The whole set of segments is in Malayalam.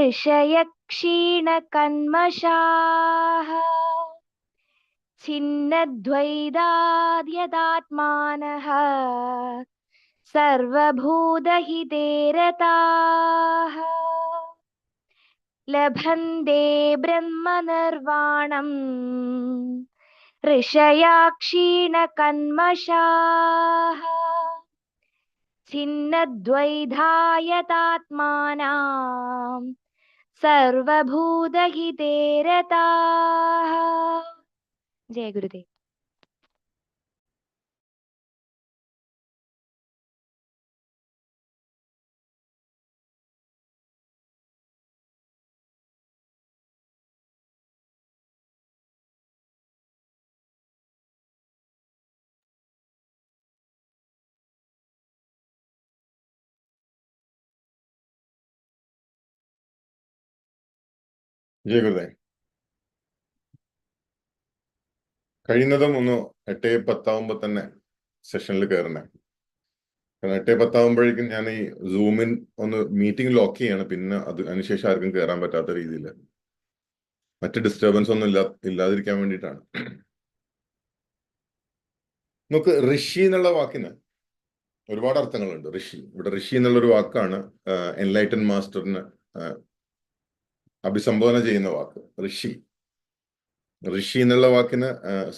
ऋषय क्षीणकन्मषाः छिन्नद्वैदाद्यदात्मानः। सर्वभूतहिते रताः लभन्ते ब्रह्मनिर्वाणम्। ऋषया क्षीणकन्मषाः छिन्नद्वैधायतात्मानाम्। സർവഭൂതഹിതേരതാ. ജയ ഗുരുദേവ് കഴിയുന്നതും ഒന്ന് എട്ടേ പത്താവുമ്പോ തന്നെ സെഷനിൽ കയറണേ കാരണം എട്ടേ പത്താവുമ്പോഴേക്കും ഞാൻ ഈ സൂമിൻ ഒന്ന് മീറ്റിംഗ് ലോക്ക് ചെയ്യാണ്. പിന്നെ അത് അതിനുശേഷം ആർക്കും കയറാൻ പറ്റാത്ത രീതിയിൽ മറ്റ് ഡിസ്റ്റർബൻസ് ഒന്നും ഇല്ലാ ഇല്ലാതിരിക്കാൻ വേണ്ടിയിട്ടാണ്. നമുക്ക് ഋഷി എന്നുള്ള വാക്കിന് ഒരുപാട് അർത്ഥങ്ങളുണ്ട്. ഋഷി. ഇവിടെ ഋഷി എന്നുള്ളൊരു വാക്കാണ് എൻലൈറ്റൻ മാസ്റ്ററിന് അഭിസംബോധന ചെയ്യുന്ന വാക്ക് ഋഷി. ഋഷി എന്നുള്ള വാക്കിന്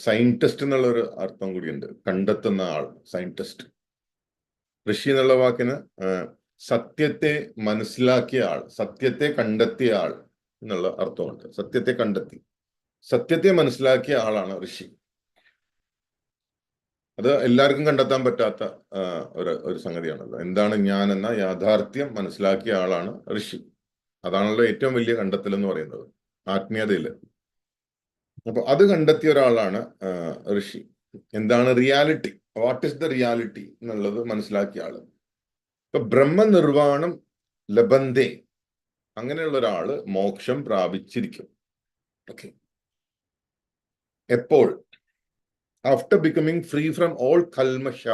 സയന്റിസ്റ്റ് എന്നുള്ള ഒരു അർത്ഥം കൂടിയുണ്ട്. കണ്ടെത്തുന്ന ആൾ സയന്റിസ്റ്റ് ഋഷി എന്നുള്ള വാക്കിന് സത്യത്തെ മനസ്സിലാക്കിയ ആൾ സത്യത്തെ കണ്ടെത്തിയ ആൾ എന്നുള്ള അർത്ഥമുണ്ട്. സത്യത്തെ കണ്ടെത്തി. സത്യത്തെ മനസ്സിലാക്കിയ ആളാണ് ഋഷി. അത് എല്ലാവർക്കും കണ്ടെത്താൻ പറ്റാത്ത ഒരു ഒരു സംഗതിയാണല്ലോ. എന്താണ് ഞാൻ എന്ന യാഥാർത്ഥ്യം മനസ്സിലാക്കിയ ആളാണ് ഋഷി. അതാണല്ലോ ഏറ്റവും വലിയ കണ്ടെത്തൽ എന്ന് പറയുന്നത് ആത്മീയതയിൽ അപ്പൊ അത് കണ്ടെത്തിയ ഒരാളാണ് ഋഷി. എന്താണ് reality? What is the reality എന്നുള്ളത് മനസ്സിലാക്കിയ ആൾ. ഇപ്പൊ ബ്രഹ്മനിർവാണം ലബന്ധേ അങ്ങനെയുള്ള ഒരാൾ മോക്ഷം പ്രാപിച്ചിരിക്കും. ഓക്കെ എപ്പോൾ? After becoming free from all കൽമഷ.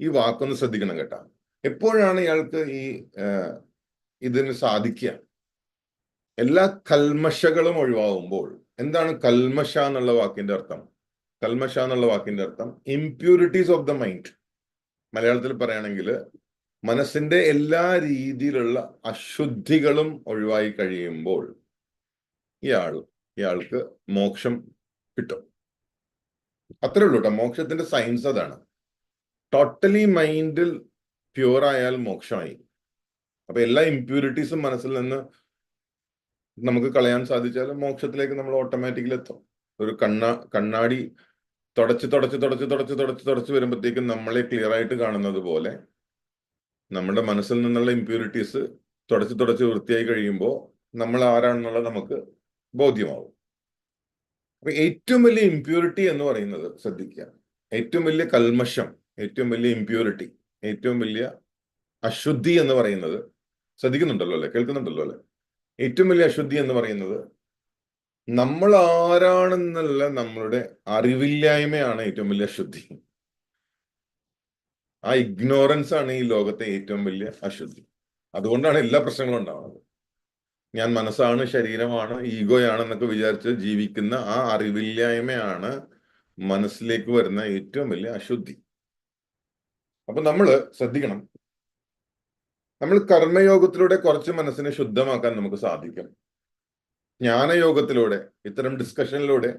ഈ വാക്കൊന്ന് ശ്രദ്ധിക്കണം കേട്ടാ. എപ്പോഴാണ് ഇയാൾക്ക് ഈ ഇതിന് സാധിക്കുക? എല്ലാ കൽമശകളും ഒഴിവാകുമ്പോൾ എന്താണ് കൽമശ എന്നുള്ള വാക്കിന്റെ അർത്ഥം? കൽമശ എന്നുള്ള വാക്കിന്റെ അർത്ഥം ഇംപ്യൂരിറ്റീസ് ഓഫ് ദ മൈൻഡ് മലയാളത്തിൽ പറയുകയാണെങ്കിൽ മനസ്സിന്റെ എല്ലാ രീതിയിലുള്ള അശുദ്ധികളും ഒഴിവായി കഴിയുമ്പോൾ ഇയാൾ ഇയാൾക്ക് മോക്ഷം കിട്ടും. അത്രേ ഉള്ളൂ കേട്ടോ. മോക്ഷത്തിന്റെ സയൻസ് അതാണ്. ടോട്ടലി മൈൻഡിൽ പ്യുവർ ആയാൽ മോക്ഷമായി. അപ്പൊ എല്ലാ ഇംപ്യൂരിറ്റീസും മനസ്സിൽ നിന്ന് നമുക്ക് കളയാൻ സാധിച്ചാൽ മോക്ഷത്തിലേക്ക് നമ്മൾ ഓട്ടോമാറ്റിക്കലി എത്തും. ഒരു കണ്ണ കണ്ണാടി തുടച്ച് തുടച്ച് തുടച്ച് തുടച്ച് തുടച്ച് തുടച്ച് വരുമ്പോഴത്തേക്കും നമ്മളെ ക്ലിയർ ആയിട്ട് കാണുന്നത് പോലെ നമ്മുടെ മനസ്സിൽ നിന്നുള്ള ഇമ്പ്യൂരിറ്റീസ് തുടച്ച് തുടച്ച് വൃത്തിയായി കഴിയുമ്പോൾ നമ്മൾ ആരാണെന്നുള്ളത് നമുക്ക് ബോധ്യമാവും. അപ്പൊ ഏറ്റവും വലിയ ഇമ്പ്യൂരിറ്റി എന്ന് പറയുന്നത് ശ്രദ്ധിക്കുക. ഏറ്റവും വലിയ കൽമശം ഏറ്റവും വലിയ ഇമ്പ്യൂരിറ്റി ഏറ്റവും വലിയ അശുദ്ധി എന്ന് പറയുന്നത് ശ്രദ്ധിക്കുന്നുണ്ടല്ലോ അല്ലെ? കേൾക്കുന്നുണ്ടല്ലോ അല്ലെ? ഏറ്റവും വലിയ അശുദ്ധി എന്ന് പറയുന്നത് നമ്മൾ ആരാണെന്നുള്ള നമ്മളുടെ അറിവില്ലായ്മയാണ് ഏറ്റവും വലിയ അശുദ്ധി. ആ ഇഗ്നോറൻസ് ആണ് ഈ ലോകത്തെ ഏറ്റവും വലിയ അശുദ്ധി. അതുകൊണ്ടാണ് എല്ലാ പ്രശ്നങ്ങളും ഉണ്ടാവുന്നത്. ഞാൻ മനസ്സാണ് ശരീരമാണ് ഈഗോയാണ് എന്നൊക്കെ വിചാരിച്ച് ജീവിക്കുന്ന ആ അറിവില്ലായ്മയാണ് മനസ്സിലേക്ക് വരുന്ന ഏറ്റവും വലിയ അശുദ്ധി. അപ്പൊ നമ്മൾ ശ്രദ്ധിക്കണം. നമ്മൾ കർമ്മയോഗത്തിലൂടെ കുറച്ച് മനസ്സിനെ ശുദ്ധമാക്കാൻ നമുക്ക് സാധിക്കും. ജ്ഞാനയോഗത്തിലൂടെ ഇത്തരം ഡിസ്കഷനിലൂടെ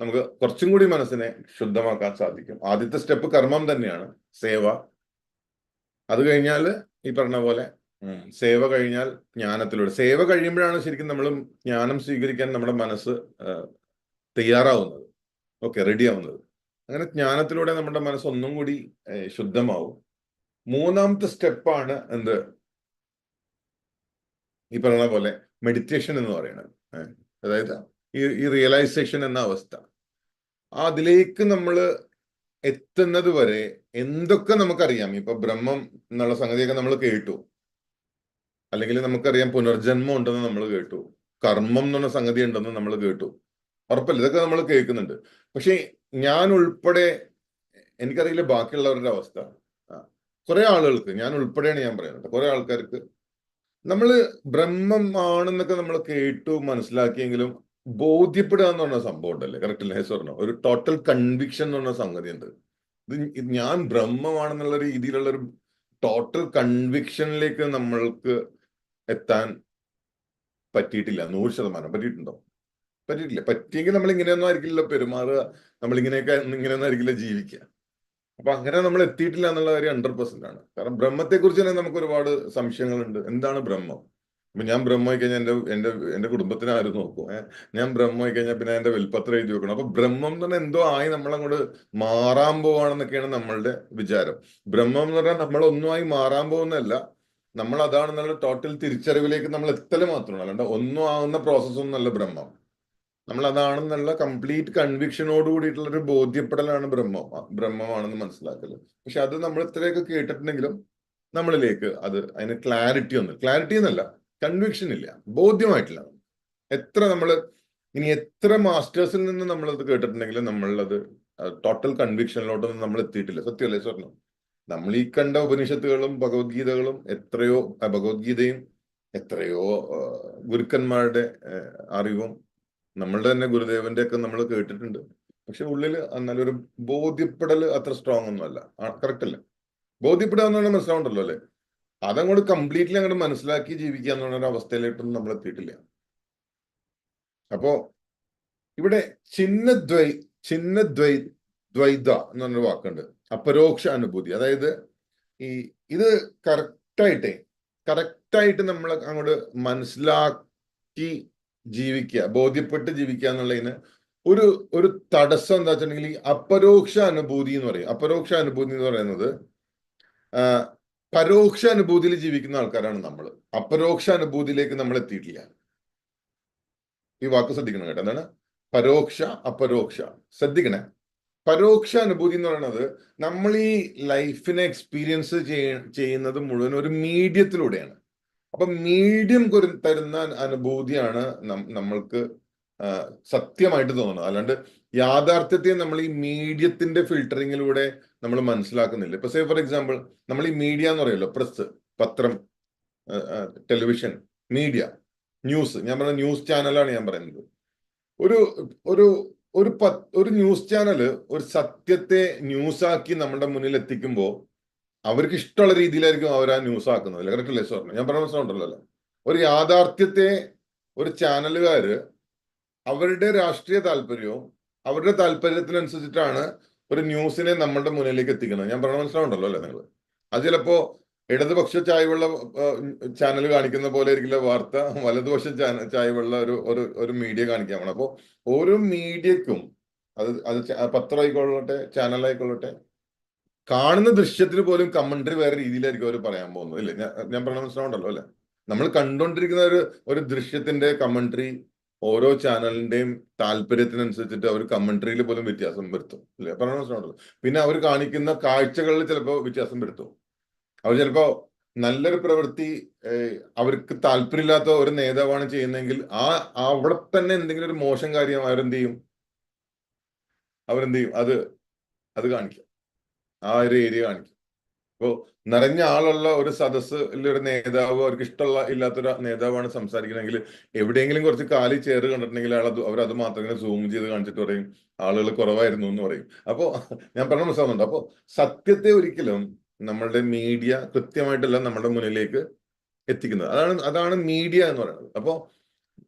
നമുക്ക് കുറച്ചും കൂടി മനസ്സിനെ ശുദ്ധമാക്കാൻ സാധിക്കും. ആദ്യത്തെ സ്റ്റെപ്പ് കർമ്മം തന്നെയാണ് സേവ. അത് കഴിഞ്ഞാൽ ഈ പറഞ്ഞ പോലെ സേവ കഴിഞ്ഞാൽ ജ്ഞാനത്തിലൂടെ. സേവ കഴിയുമ്പോഴാണ് ശരിക്കും നമ്മൾ ജ്ഞാനം സ്വീകരിക്കാൻ നമ്മുടെ മനസ്സ് തയ്യാറാവുന്നത്. ഓക്കെ റെഡി ആവുന്നത് അങ്ങനെ ജ്ഞാനത്തിലൂടെ നമ്മുടെ മനസ്സ് ഒന്നും കൂടി ശുദ്ധമാവും. മൂന്നാമത്തെ സ്റ്റെപ്പാണ് എന്ത്? ഈ പറയുന്ന പോലെ മെഡിറ്റേഷൻ എന്ന് പറയുന്നത് അതായത് ഈ ഈ റിയലൈസേഷൻ എന്ന അവസ്ഥ. അതിലേക്ക് നമ്മൾ എത്തുന്നത് വരെ എന്തൊക്കെ നമുക്കറിയാം? ഇപ്പൊ ബ്രഹ്മം എന്നുള്ള സംഗതിയൊക്കെ നമ്മൾ കേട്ടു. അല്ലെങ്കിൽ നമുക്കറിയാം പുനർജന്മം ഉണ്ടെന്ന് നമ്മൾ കേട്ടു. കർമ്മം എന്നുള്ള സംഗതി ഉണ്ടെന്ന് നമ്മൾ കേട്ടു. ഉറപ്പല്ല ഇതൊക്കെ നമ്മൾ കേൾക്കുന്നുണ്ട്. പക്ഷെ ഞാൻ ഉൾപ്പെടെ എനിക്കറിയില്ല ബാക്കിയുള്ളവരുടെ അവസ്ഥ. കുറെ ആളുകൾക്ക് ഞാൻ ഉൾപ്പെടെയാണ് ഞാൻ പറയുന്നത്. കുറെ ആൾക്കാർക്ക് നമ്മൾ ബ്രഹ്മം ആണെന്നൊക്കെ നമ്മൾ കേട്ടു മനസ്സിലാക്കിയെങ്കിലും ബോധ്യപ്പെടുക എന്ന് പറഞ്ഞ സംഭവം ഉണ്ടല്ലേ? കറക്റ്റ് അല്ലേ സ്വർണം ഒരു ടോട്ടൽ കൺവിക്ഷൻ എന്ന് പറഞ്ഞ സംഗതി ഉണ്ട് ഇത് ഞാൻ ബ്രഹ്മമാണെന്നുള്ള രീതിയിലുള്ള ഒരു ടോട്ടൽ കൺവിക്ഷനിലേക്ക് നമ്മൾക്ക് എത്താൻ പറ്റിയിട്ടില്ല. നൂറ് ശതമാനം പറ്റിയിട്ടുണ്ടോ? പറ്റിയിട്ടില്ല. പറ്റിയെങ്കിൽ നമ്മൾ ഇങ്ങനെയൊന്നും ആയിരിക്കില്ല പെരുമാറുക. നമ്മൾ ഇങ്ങനെയൊക്കെ ഇങ്ങനെയൊന്നും ആയിരിക്കില്ല ജീവിക്കുക. അപ്പൊ അങ്ങനെ നമ്മൾ എത്തിയിട്ടില്ല എന്നുള്ള കാര്യം ഹൺഡ്രഡ് പെർസെന്റ് ആണ്. കാരണം ബ്രഹ്മത്തെ കുറിച്ച് തന്നെ നമുക്ക് ഒരുപാട് സംശയങ്ങളുണ്ട്. എന്താണ് ബ്രഹ്മം? ഇപ്പൊ ഞാൻ ബ്രഹ്മമായി കഴിഞ്ഞാൽ എന്റെ എന്റെ എന്റെ കുടുംബത്തിന് ആരും നോക്കും? ഞാൻ ബ്രഹ്മമായി കഴിഞ്ഞാൽ പിന്നെ എന്റെ വിൽപ്പത്രം എഴുതി വെക്കണം. അപ്പൊ ബ്രഹ്മം തന്നെ എന്തോ ആയി നമ്മളങ്ങോട്ട് മാറാൻ പോവാണെന്നൊക്കെയാണ് നമ്മളുടെ വിചാരം. ബ്രഹ്മം എന്ന് പറഞ്ഞാൽ നമ്മൾ ഒന്നുമായി മാറാൻ പോകുന്നതല്ല. നമ്മൾ അതാണെന്നുള്ള ടോട്ടൽ തിരിച്ചറിവിലേക്ക് നമ്മൾ എത്തൽ മാത്രമാണ്. അല്ലാണ്ട് ഒന്നും ആവുന്ന പ്രോസസ്സൊന്നും അല്ല ബ്രഹ്മം. നമ്മൾ അതാണെന്നുള്ള കംപ്ലീറ്റ് കൺവിക്ഷനോട് കൂടിയിട്ടുള്ള ഒരു ബോധ്യപ്പെടലാണ് ബ്രഹ്മം. ബ്രഹ്മമാണെന്ന് മനസ്സിലാക്കൽ. പക്ഷെ അത് നമ്മൾ ഇത്രയൊക്കെ കേട്ടിട്ടുണ്ടെങ്കിലും നമ്മളിലേക്ക് അത് അതിന് ക്ലാരിറ്റി ഒന്നും ക്ലാരിറ്റി എന്നല്ല കൺവിക്ഷൻ ഇല്ല ബോധ്യമായിട്ടില്ല. എത്ര നമ്മൾ ഇനി എത്ര മാസ്റ്റേഴ്സിൽ നിന്ന് നമ്മളത് കേട്ടിട്ടുണ്ടെങ്കിലും നമ്മളത് ടോട്ടൽ കൺവിക്ഷനിലോട്ടൊന്നും നമ്മൾ എത്തിയിട്ടില്ല. സത്യമല്ലേ സ്വർണം നമ്മൾ ഈ കണ്ട ഉപനിഷത്തുകളും ഭഗവത്ഗീതകളും എത്രയോ ഭഗവത്ഗീതയും എത്രയോ ഗുരുക്കന്മാരുടെ അറിവും നമ്മളുടെ തന്നെ ഗുരുദേവന്റെ ഒക്കെ നമ്മൾ കേട്ടിട്ടുണ്ട്. പക്ഷെ ഉള്ളിൽ നല്ലൊരു ബോധ്യപ്പെടൽ അത്ര സ്ട്രോങ് ഒന്നും അല്ല കറക്റ്റ് അല്ല? ബോധ്യപ്പെടുക എന്ന് പറഞ്ഞാൽ മനസ്സിലാവുണ്ടല്ലോ അല്ലെ? അതങ്ങോട്ട് കംപ്ലീറ്റ്ലി അങ്ങോട്ട് മനസ്സിലാക്കി ജീവിക്കുക എന്നുള്ള ഒരു അവസ്ഥയിലേക്കൊന്നും നമ്മൾ എത്തിയിട്ടില്ല. അപ്പോ ഇവിടെ ചിഹ്നദ്വൈ ചിഹ്നദ്വൈ ദ്വൈത എന്ന് പറഞ്ഞൊരു വാക്കുണ്ട്. അപരോക്ഷ അനുഭൂതി. അതായത് ഈ ഇത് കറക്റ്റായിട്ടേ കറക്റ്റായിട്ട് നമ്മൾ അങ്ങോട്ട് മനസ്സിലാക്കി ജീവിക്കുക ബോധ്യപ്പെട്ട് ജീവിക്കുക എന്നുള്ളതിന് ഒരു ഒരു തടസ്സം എന്താ വെച്ചിട്ടുണ്ടെങ്കിൽ ഈ അപരോക്ഷ അനുഭൂതി എന്ന് പറയും. അപരോക്ഷ അനുഭൂതി എന്ന് പറയുന്നത് പരോക്ഷ അനുഭൂതിയിൽ ജീവിക്കുന്ന ആൾക്കാരാണ് നമ്മൾ അപരോക്ഷ അനുഭൂതിയിലേക്ക് നമ്മൾ എത്തിയിട്ടില്ല. ഈ വാക്ക് ശ്രദ്ധിക്കണം കേട്ടോ. എന്താണ്? പരോക്ഷ അപരോക്ഷ. ശ്രദ്ധിക്കണേ. പരോക്ഷ അനുഭൂതി എന്ന് പറയുന്നത് നമ്മൾ ഈ ലൈഫിനെ എക്സ്പീരിയൻസ് ചെയ്യുന്നത് മുഴുവൻ ഒരു മീഡിയത്തിലൂടെയാണ് അപ്പൊ മീഡിയം തരുന്ന അനുഭൂതിയാണ് നമ്മൾക്ക് സത്യമായിട്ട് തോന്നുന്നത്. അല്ലാണ്ട് യാഥാർത്ഥ്യത്തെ നമ്മൾ ഈ മീഡിയത്തിന്റെ ഫിൽട്ടറിങ്ങിലൂടെ നമ്മൾ മനസ്സിലാക്കുന്നില്ല. ഇപ്പൊ സേ ഫോർ എക്സാമ്പിൾ നമ്മൾ ഈ മീഡിയ എന്ന് പറയുമല്ലോ പ്രസ് പത്രം ടെലിവിഷൻ മീഡിയ ന്യൂസ് ഞാൻ പറഞ്ഞ ന്യൂസ് ചാനലാണ് ഞാൻ പറയുന്നത്. ഒരു ഒരു ഒരു പ- ഒരു ന്യൂസ് ചാനൽ ഒരു സത്യത്തെ ന്യൂസാക്കി നമ്മുടെ മുന്നിൽ എത്തിക്കുമ്പോൾ അവർക്ക് ഇഷ്ടമുള്ള രീതിയിലായിരിക്കും അവർ ആ ന്യൂസ് ആക്കുന്നത്. കറക്റ്റ് അല്ലേ സ്വർണം ഞാൻ പറഞ്ഞ അല്ലേ ഒരു യാഥാർത്ഥ്യത്തെ ഒരു ചാനലുകാര് അവരുടെ രാഷ്ട്രീയ താല്പര്യവും അവരുടെ താല്പര്യത്തിനനുസരിച്ചിട്ടാണ് ഒരു ന്യൂസിനെ നമ്മളുടെ മുന്നിലേക്ക് എത്തിക്കുന്നത്. ഞാൻ പറഞ്ഞ മനസ്സിലാവുണ്ടല്ലോ അല്ലേ നിങ്ങൾ? അത് ചിലപ്പോ ഇടതുപക്ഷ ചായവുള്ള ചാനൽ കാണിക്കുന്ന പോലെ ആയിരിക്കില്ല വാർത്ത വലതുപക്ഷ ചാന- ചായവുള്ള ഒരു ഒരു ഒരു മീഡിയ കാണിക്കാൻ പോണം അപ്പോൾ ഓരോ മീഡിയക്കും അത് അത് പത്രമായിക്കൊള്ളട്ടെ ചാനലായിക്കൊള്ളട്ടെ കാണുന്ന ദൃശ്യത്തിന് പോലും കമന്ററി വേറെ രീതിയിലായിരിക്കും അവർ പറയാൻ പോകുന്നത് ഇല്ലേ? ഞാൻ പറഞ്ഞ മനസ്സിലാവുണ്ടല്ലോ അല്ലെ? നമ്മൾ കണ്ടുകൊണ്ടിരിക്കുന്ന ഒരു ഒരു ദൃശ്യത്തിന്റെ കമന്ററി ഓരോ ചാനലിന്റെയും താല്പര്യത്തിനനുസരിച്ചിട്ട് അവർ കമന്ററിയിൽ പോലും വ്യത്യാസം വരുത്തും അല്ലേ പറഞ്ഞ മനസ്സിലാവുണ്ടല്ലോ പിന്നെ അവർ കാണിക്കുന്ന കാഴ്ചകളിൽ ചിലപ്പോൾ വ്യത്യാസം വരുത്തും. അവർ ചിലപ്പോ നല്ലൊരു പ്രവൃത്തി അവർക്ക് താല്പര്യമില്ലാത്ത ഒരു നേതാവാണ് ചെയ്യുന്നതെങ്കിൽ ആ അവിടെ തന്നെ എന്തെങ്കിലും ഒരു മോശം കാര്യം അവരെന്ത് ചെയ്യും? അവരെന്ത് ചെയ്യും? അത് അത് കാണിക്കും. ആ ഒരു ഏരിയ കാണിക്കും. ഇപ്പോ നിറഞ്ഞ ആളുള്ള ഒരു സദസ്സിൽ ഒരു നേതാവ് അവർക്ക് ഇഷ്ടമുള്ള ഇല്ലാത്തൊരു നേതാവാണ് സംസാരിക്കണമെങ്കിൽ എവിടെയെങ്കിലും കുറച്ച് കാലി ചേർ കണ്ടിട്ടുണ്ടെങ്കിൽ അയാൾ അവരത് മാത്രം ഇങ്ങനെ സൂം ചെയ്ത് കാണിച്ചിട്ട് പറയും ആളുകൾ കുറവായിരുന്നു എന്ന് പറയും. അപ്പോ ഞാൻ പറഞ്ഞ മനസ്സിലാവുന്നുണ്ട്? അപ്പോ സത്യത്തെ ഒരിക്കലും നമ്മളുടെ മീഡിയ കൃത്യമായിട്ടല്ല നമ്മുടെ മുന്നിലേക്ക് എത്തിക്കുന്നത്. അതാണ് അതാണ് മീഡിയ എന്ന് പറയുന്നത്. അപ്പോ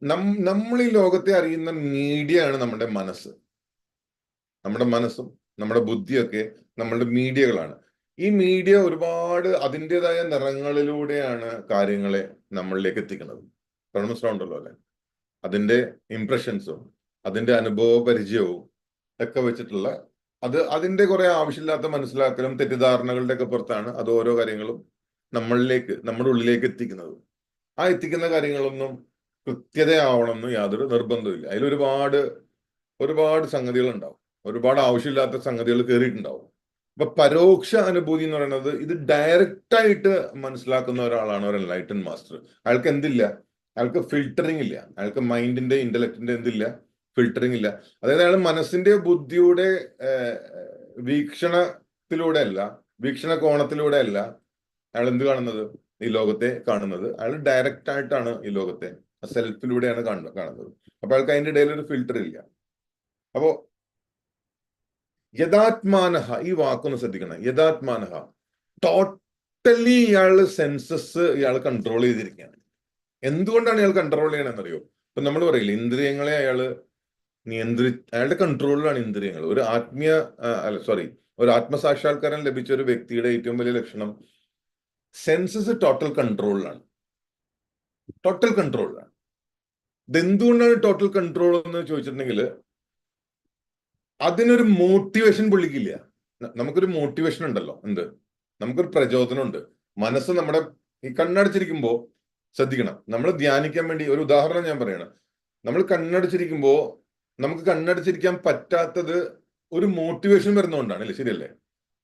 നം നമ്മൾ ഈ ലോകത്തെ അറിയുന്ന മീഡിയ ആണ് നമ്മുടെ മനസ്സ്. നമ്മുടെ മനസ്സും നമ്മുടെ ബുദ്ധിയൊക്കെ നമ്മളുടെ മീഡിയകളാണ്. ഈ മീഡിയ ഒരുപാട് അതിന്റെതായ നിറങ്ങളിലൂടെയാണ് കാര്യങ്ങളെ നമ്മളിലേക്ക് എത്തിക്കുന്നത്. മനസ്സിലാവുണ്ടല്ലോ അല്ലെ? അതിന്റെ ഇംപ്രഷൻസും അതിന്റെ അനുഭവ പരിചയവും ഒക്കെ വെച്ചിട്ടുള്ള അത് അതിന്റെ കുറെ ആവശ്യമില്ലാത്ത മനസ്സിലാക്കലും തെറ്റിദ്ധാരണകളുടെ ഒക്കെ പുറത്താണ് അത് ഓരോ കാര്യങ്ങളും നമ്മളിലേക്ക് നമ്മുടെ ഉള്ളിലേക്ക് എത്തിക്കുന്നത്. ആ എത്തിക്കുന്ന കാര്യങ്ങളൊന്നും കൃത്യതയാവണമെന്ന് യാതൊരു നിർബന്ധമില്ല അതിൽ ഒരുപാട് ഒരുപാട് സംഗതികൾ ഉണ്ടാവും ഒരുപാട് ആവശ്യമില്ലാത്ത സംഗതികൾ കയറിയിട്ടുണ്ടാവും അപ്പൊ പരോക്ഷ അനുഭൂതി എന്ന് പറയുന്നത് ഇത് ഡയറക്റ്റ് ആയിട്ട് മനസ്സിലാക്കുന്ന ഒരാളാണ് ഒരു എൻലൈറ്റൻ മാസ്റ്റർ അയാൾക്ക് എന്തില്ല? അയാൾക്ക് ഫിൽറ്ററിംഗ് ഇല്ല. അയാൾക്ക് മൈൻഡിന്റെ ഇന്റലക്റ്റിന്റെ എന്തില്ല? ഫിൽറ്ററിംഗ് ഇല്ല. അതായത് അയാൾ മനസ്സിന്റെ ബുദ്ധിയുടെ വീക്ഷണത്തിലൂടെ അല്ല വീക്ഷണ കോണത്തിലൂടെ അല്ല അയാൾ എന്ത് കാണുന്നത്? ഈ ലോകത്തെ കാണുന്നത്. അയാൾ ഡയറക്റ്റ് ആയിട്ടാണ് ഈ ലോകത്തെ. സെൽഫിലൂടെയാണ് കാണുന്നത്. അപ്പൊ അയാൾക്ക് അതിന്റെ ഇടയിൽ ഒരു ഫിൽട്ടർ ഇല്ല. അപ്പോ യഥാത്മാനഹ ഈ വാക്കൊന്ന് ശ്രദ്ധിക്കണം. യഥാത്മാനഹ. ടോട്ടലി ഇയാൾ സെൻസസ് ഇയാൾ കൺട്രോൾ ചെയ്തിരിക്കുകയാണ്. എന്തുകൊണ്ടാണ് ഇയാൾ കൺട്രോൾ ചെയ്യണമെന്നറിയോ ഇപ്പൊ നമ്മൾ പറയില്ല ഇന്ദ്രിയങ്ങളെ അയാൾ നിയന്ത്രി അയാളുടെ കൺട്രോളിലാണ് ഇന്ദ്രിയങ്ങൾ. ഒരു ആത്മീയ അല്ല സോറി ഒരു ആത്മസാക്ഷാത്കാരം ലഭിച്ച ഒരു വ്യക്തിയുടെ ഏറ്റവും വലിയ ലക്ഷണം സെൻസസ് ടോട്ടൽ കൺട്രോളിലാണ് ടോട്ടൽ കൺട്രോളിലാണ് ഇതെന്തുകൊണ്ടാണ് ടോട്ടൽ കൺട്രോൾ എന്ന് ചോദിച്ചിട്ടുണ്ടെങ്കിൽ അതിനൊരു മോട്ടിവേഷൻ പുള്ളിക്കില്ല. നമുക്കൊരു മോട്ടിവേഷൻ ഉണ്ടല്ലോ. എന്ത്? നമുക്കൊരു പ്രചോദനം ഉണ്ട് മനസ്സ് നമ്മുടെ ഈ കണ്ണടച്ചിരിക്കുമ്പോ ശ്രദ്ധിക്കണം. നമ്മൾ ധ്യാനിക്കാൻ വേണ്ടി ഒരു ഉദാഹരണം ഞാൻ പറയണം. നമ്മൾ കണ്ണടച്ചിരിക്കുമ്പോൾ നമുക്ക് കണ്ണടച്ചിരിക്കാൻ പറ്റാത്തത് ഒരു മോട്ടിവേഷൻ വരുന്നതുകൊണ്ടാണ് അല്ലേ? ശരിയല്ലേ?